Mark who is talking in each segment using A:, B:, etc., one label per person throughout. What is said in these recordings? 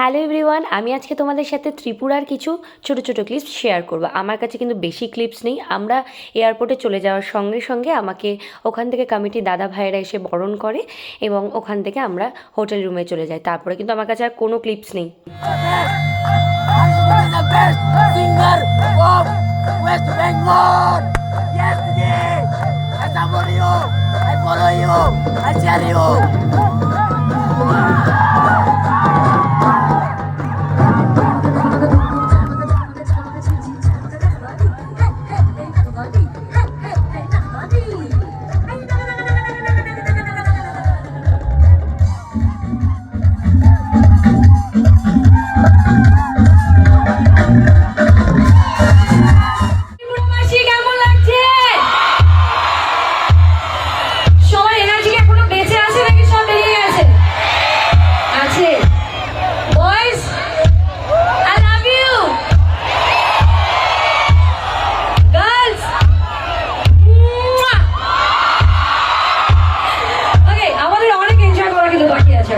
A: Hello everyone আমি আজকে তোমাদের সাথে ত্রিপুরার কিছু ছোট ছোট ক্লিপস শেয়ার করব। আমার কাছে কিন্তু বেশি ক্লিপস নেই। আমরা এয়ারপোর্টে চলে যাওয়ার সঙ্গে সঙ্গে আমাকে ওখান থেকে কমিটির দাদা ভাইয়েরা এসে বরণ করে এবং ওখান থেকে আমরা হোটেল রুমে চলে যাই। তারপরে কিন্তু আমার কাছে আর কোনো ক্লিপস নেই।
B: I follow you, I you.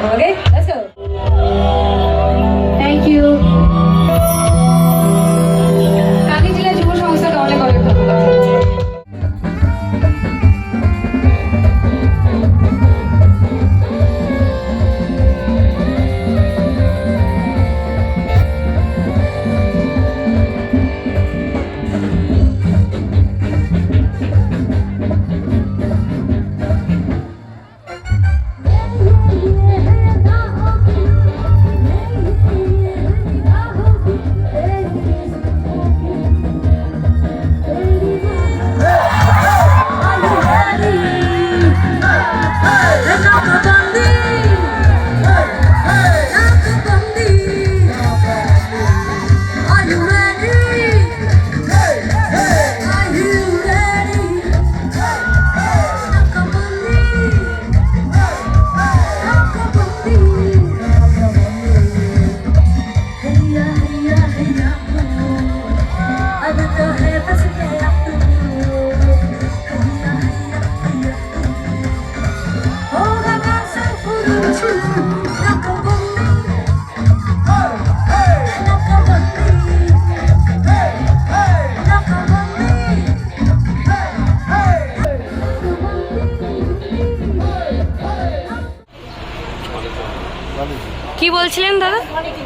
C: কিন্তু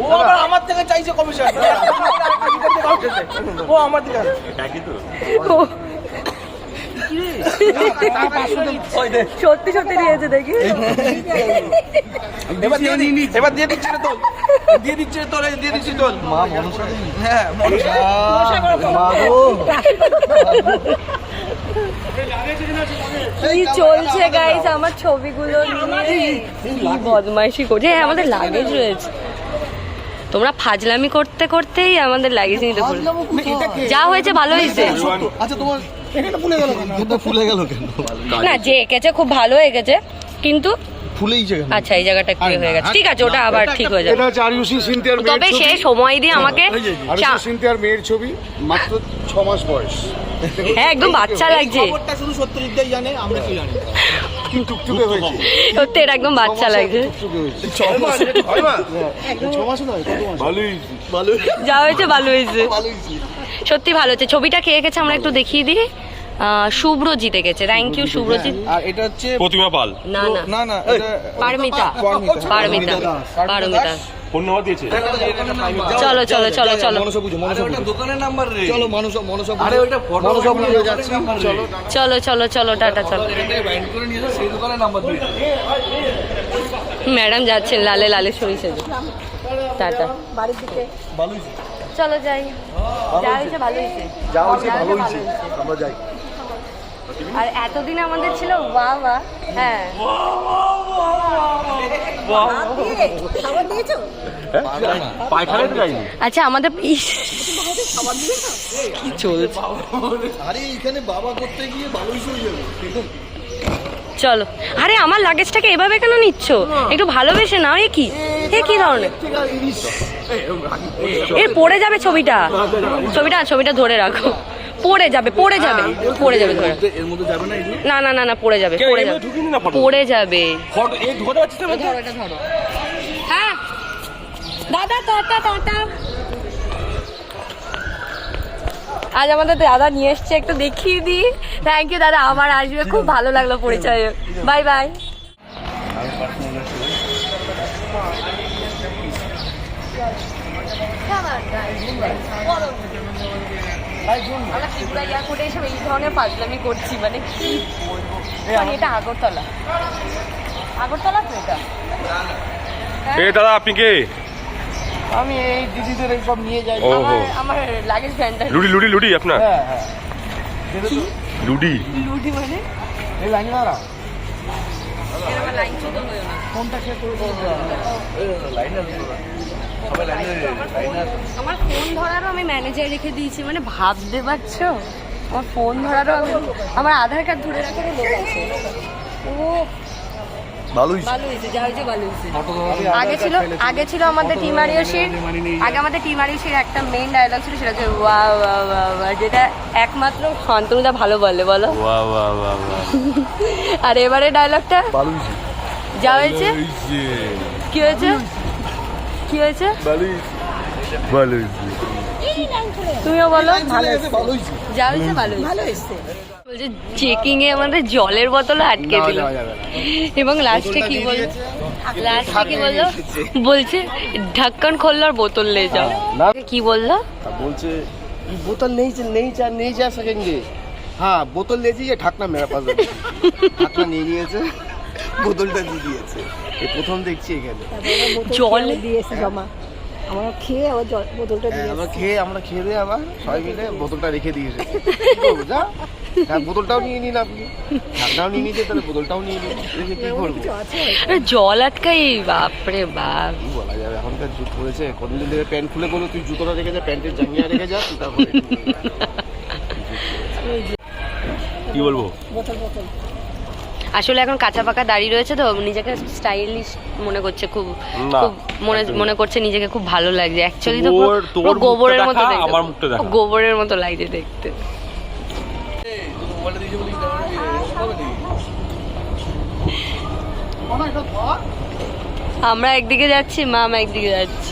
D: ও আবার আমার থেকে চাইছে কমিশন ও আমার
A: সত্যি সত্যি নিয়েছে দেখি।
D: এবার দিয়ে এবার দিচ্ছি রে দিয়ে দিচ্ছি রে এই দিয়ে দিচ্ছি তোল। মা মনসা হ্যাঁ মনসা।
A: কি চলছে গাইস আমার ছবিগুলো নিয়ে কি বদমাইশি করছে হ্যাঁ আমাদের লাগেজ রয়েছে। তোমরা ফাজলামি করতে করতেই আমাদের লাগেজ নিতে পারো যা হয়েছে ভালো হয়েছে।
D: আচ্ছা তোমার ফুলে গেল ফুলে গেল কেন?
A: না যে এঁকেছে খুব ভালো এঁকেছে কিন্তু
D: ফুলেইছে কেন
A: আচ্ছা এই জায়গাটা ইয়ে হয়ে গেছে। ঠিক আছে ওটা আবার ঠিক হয়ে যাবে।
E: এটা হচ্ছে আরিউসি সিনথিয়ার মেয়ের
A: তবে সে সময় দিয়ে আমাকে
E: আরিউসি সিনথিয়ার মেয়ের ছবি মাত্র ছ মাস বয়স।
A: হ্যাঁ একদম বাচ্চা লাগছে।
D: খবরটা শুধু সত্যজিৎদাই জানে আমরা কি জানি?
E: টুকটুকে হয়েছে।
A: সত্যি এটা একদম বাচ্চা লাগছে। যা হয়েছে ভালো হয়েছে। সত্যি ভালো হয়েছে। ছবিটা খেয়ে গেছে আমরা একটু দেখিয়ে দিই। আহ, শুভ্রজিৎ এঁকেছে থ্যাংক ইউ শুভ্রজিৎ
D: আর এটা হচ্ছে
F: প্রতিমা পাল।
A: না না।
D: না না এটা
A: পারমিতা। পারমিতা। পারমিতা।
F: ফোন নাম্বার দিয়েছে।
A: চলো চলো চলো চলো।
G: দোকানের নাম্বার রে।
D: চলো মনসা মনসা
G: আরে ওইটা ফটো
D: মনসা পুজো যাচ্ছি। চলো।
A: চলো চলো চলো টাটা চলো।
G: বাইন্ড করে নিয়েছে সেই দোকানের নাম্বার দিয়ে।
A: ম্যাডাম যাচ্ছেন লালে লালে সরি সেজে। টাটা। চলো যাই। যা হয়েছে ভালো হয়েছে।
D: যা হয়েছে ভালো হয়েছে। আমরা যাই।
C: আর এতদিন আমাদের ছিল বাবা হ্যাঁ আচ্ছা আমাদের কি চলছে
D: আরে এখানে বাবা করতে গিয়ে ভালোই হয়ে যাবে
C: চলো আরে আমার লাগেজটাকে এভাবে কেন নিচ্ছ একটু ভালোবেসে নাও এ কি এ কি ধরনের এ পড়ে যাবে ছবিটা ছবিটা ছবিটা ধরে রাখো পড়ে যাবে পড়ে যাবে পড়ে যাবে ধরে।
H: এর মধ্যে যাবে না এগুলো?
C: না না না না পড়ে যাবে পড়ে যাবে।
G: ঢুকিনি না
C: পড়ে যাবে।
G: ফটো এই ঢুকাতে পারছিস না
C: ধরো এটা ধরো। হ্যাঁ। দাদা টাটা টাটা আজ আমাদের দাদা নিয়ে এসছে একটু দেখিয়ে দিই। থ্যাংক ইউ দাদা আবার আসবে। খুব ভালো লাগল পরিচয় বাই বাই আমরা ত্রিপুরা এয়ারপোর্টে এসে এই ধরনের পাগলামি করছি মানে কি বলব? মানে এটা আগরতলা। আগরতলা তো এটা?
G: এ দাদা আপনি কে?
I: আমি এই দিদিদের এই সব নিয়ে যাই।
C: আমার আমার লাগেজ ভ্যানটা
G: লুডি লুডি লুডি আপনার?
I: হ্যাঁ হ্যাঁ।
G: লুডি।
C: লুটি মানে?
I: এই লাইন মারা।
C: লাইন ছোট হয়ে না
I: কোনটা কে করে
H: লাইনে
C: আমার ফোন ধরারও আমি ম্যানেজার রেখে দিয়েছি মানে ভাবতে পারছ? আমার ফোন ধরারও আমি আমার আধার কার্ড ধরে রাখারও লোক আছে ও ভালো যা হয়েছে আগে ছিল আগে ছিল আমাদের টিমারিওসির আগে আমাদের টিমারিওসির একটা মেইন ডায়লগ ছিল সেটা হচ্ছে ওয়া ওয়া ওয়া ওয়া যেটা একমাত্র শান্তনুদা ভালো বলে বলো। আর এবারে ডায়লগটা যা হয়েছে? কি হয়েছে? কি হয়েছে?
G: ভালো
C: তুমিও বলো যা হয়েছে ভালো হয়েছে। বলছে চেকিং এ আমাদের জলের বোতল আটকে দিল। এবং লাস্টে কি বল লাস্টে কি বলল? বলছে ঢাক্কন খোললো আর বোতল নিয়ে যাও। কি বলল?
D: বলছে বোতল নেই নেই যা নেই যা সকেঙ্গে হ্যাঁ বোতল নিয়েছি যে ঢাকনা মেরা পাস ঢাকনা নিয়ে নিয়েছে। বোতলটা দিয়ে দিয়েছে। এই প্রথম দেখছি এখানে।
C: জল?
J: দিয়েছে জমা। আমরা খেয়ে আবার জল বোতলটা
D: হ্যাঁ,
J: দিয়ে
D: আমরা খেয়ে আমরা খেয়ে দিয়ে আবার সবাই মিলে বোতলটা রেখে যা? হ্যাঁ বোতলটাও নিয়ে নিন আপনি। ঢাকনাও নিয়ে নিতে তাহলে বোতলটাও নিয়ে নিন। রেখে কি করব?
C: জল আটকাই বাপরে বাপ।
D: কি বলা যাবে? এখনকার যুগ পড়েছে কতদিন ধরে প্যান্ট খুলে বলো তুই জুতোটা রেখে যা প্যান্টের জাঙ্গিয়া রেখে যা তুই তারপরে
G: কি বলব?
J: বোতল বোতল।
C: আসলে এখন কাঁচা পাকা দাঁড়িয়ে রয়েছে তো নিজেকে স্টাইলিশ মনে করছে খুব খুব মনে মনে করছে নিজেকে খুব ভালো লাগছে। অ্যাকচুয়ালি তো
G: তোর-
C: পুরো- গোবরের মতো
G: আমার মুখটা দেখা।
C: গোবরের মতো লাগছে দেখতে। আমরা একদিকে যাচ্ছি মামা একদিকে যাচ্ছি।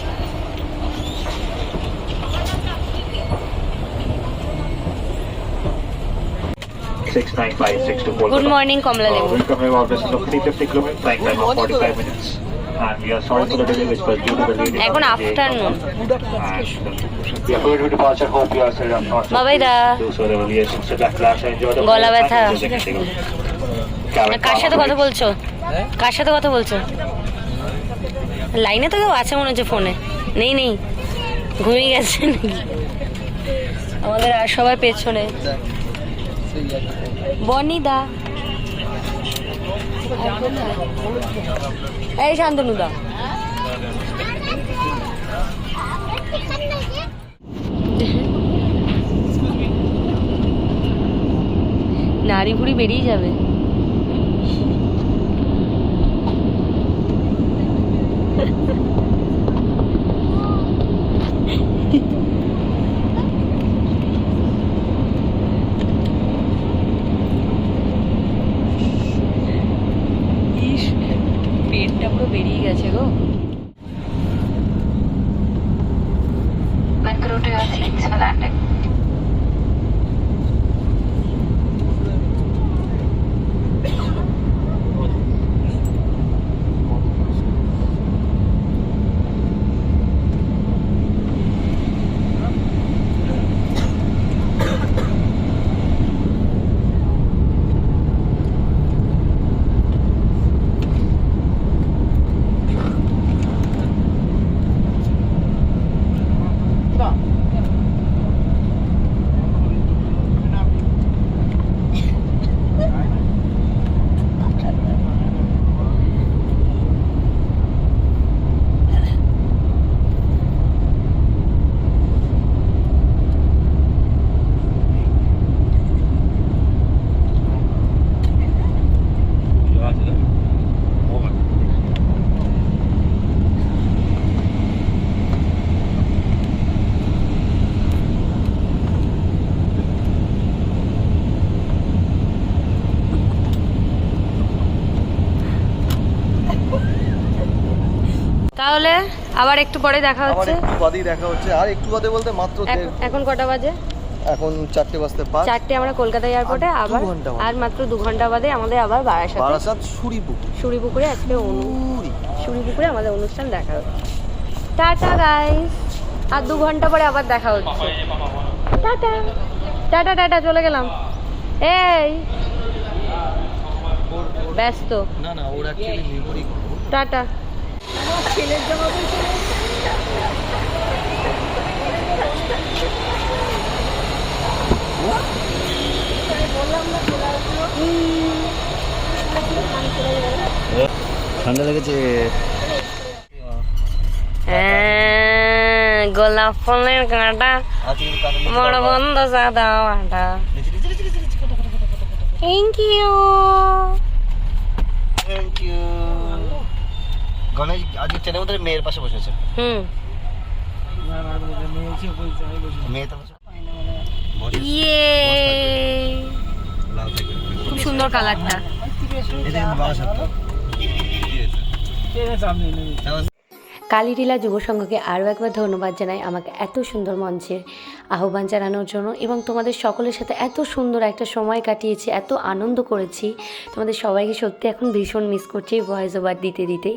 K: Six nine five six two four.
C: Good morning কমলা লেবু
K: Welcome to our business of 350 kilometers, flying time of 45 minutes. And we are sorry for the delay which was due to the late
C: এখন
K: to the
C: গলা
K: flight.
C: ব্যথা। কার সাথে কথা. বলছো কার সাথে কথা বলছো লাইনে তো কেউ আছে মনে হচ্ছে ফোনে নেই নেই ঘুমিয়ে গেছে নাকি আমাদের আর সবাই পেছনে বনিদা। এই শান্তনুদা। নারী ঘুড়ি বেরিয়ে যাবে। বেরিয়ে গেছে গো। তাহলে আবার একটু পরে দেখা
D: আবার
C: হচ্ছে।
D: একটু বাদেই দেখা হচ্ছে। আর একটু বাদে বলতে মাত্র
C: এখন- কটা বাজে?
D: এখন চারটে বাজতে পাঁচ।
C: চারটে আমরা কলকাতা এয়ারপোর্টে আবার আর মাত্র দু ঘণ্টা বাদে আমাদের আবার বারাসাতে।
D: বারাসাত সুরিপুকুর
C: শুড়িপুকুরে আজকে অনু
D: সুরি
C: আমাদের অনুষ্ঠান দেখা হচ্ছে। টাটা গাইস আর দু ঘণ্টা পরে আবার দেখা হচ্ছে। টাটা। টাটা টাটা চলে গেলাম। এই। ব্যস্ত।
D: না না ওর অ্যাকচুয়ালি মেমোরি
C: টাটা।
J: ছেলের জামা
D: ঠান্ডা লেগেছে।
C: হ্যাঁ, গোলাপ ফুলের কাঁটা বড় বন্ধ সাদা আটা thank you
D: thank you Ganesh আজকে ট্রেনের মধ্যে মেয়ের পাশে বসেছে।
C: হুম।
D: মেয়ে তো বসে-
C: ইয়ে। খুব সুন্দর কালারটা।
A: কালীটিলা যুব সংঘকে আরও একবার ধন্যবাদ জানাই আমাকে এত সুন্দর মঞ্চের আহ্বান জানানোর জন্য। এবং তোমাদের সকলের সাথে এত সুন্দর একটা সময় কাটিয়েছি, এত আনন্দ করেছি। তোমাদের সবাইকে সত্যি এখন ভীষণ মিস করছি ভয়েস ওভার দিতে দিতে।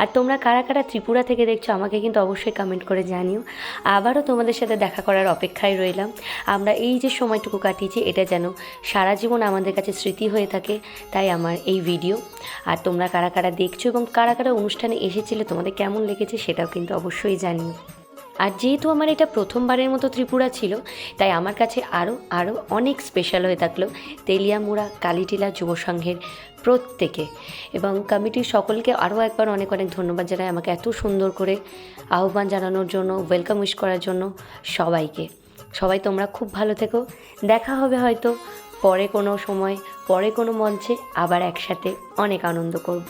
A: আর তোমরা কারা কারা ত্রিপুরা থেকে দেখছ, আমাকে কিন্তু অবশ্যই কমেন্ট করে জানিও। আবারও তোমাদের সাথে দেখা করার অপেক্ষায় রইলাম। আমরা এই যে সময়টুকু কাটিয়েছি, এটা যেন সারা জীবন আমাদের কাছে স্মৃতি হয়ে থাকে, তাই আমার এই ভিডিও আর তোমরা কারা কারা দেখছ এবং কারা কারা অনুষ্ঠানে এসেছিলে, তোমাদের কেমন লেগেছে, সেটাও কিন্তু অবশ্যই জানিও। আর যেহেতু আমার এটা প্রথমবারের মতো ত্রিপুরা ছিল, তাই আমার কাছে আরও আরও অনেক স্পেশাল হয়ে থাকল তেলিয়ামুড়া, কালীটিলা যুব সংঘের প্রত্যেকে। এবং কমিটির সকলকে আরও একবার অনেক অনেক ধন্যবাদ জানাই আমাকে এত সুন্দর করে আহ্বান জানানোর জন্য ওয়েলকাম উইশ করার জন্য সবাইকে। সবাই তোমরা খুব ভালো থেকো। দেখা হবে হয়তো পরে কোনো সময়, পরে কোনো মঞ্চে আবার একসাথে অনেক আনন্দ করব।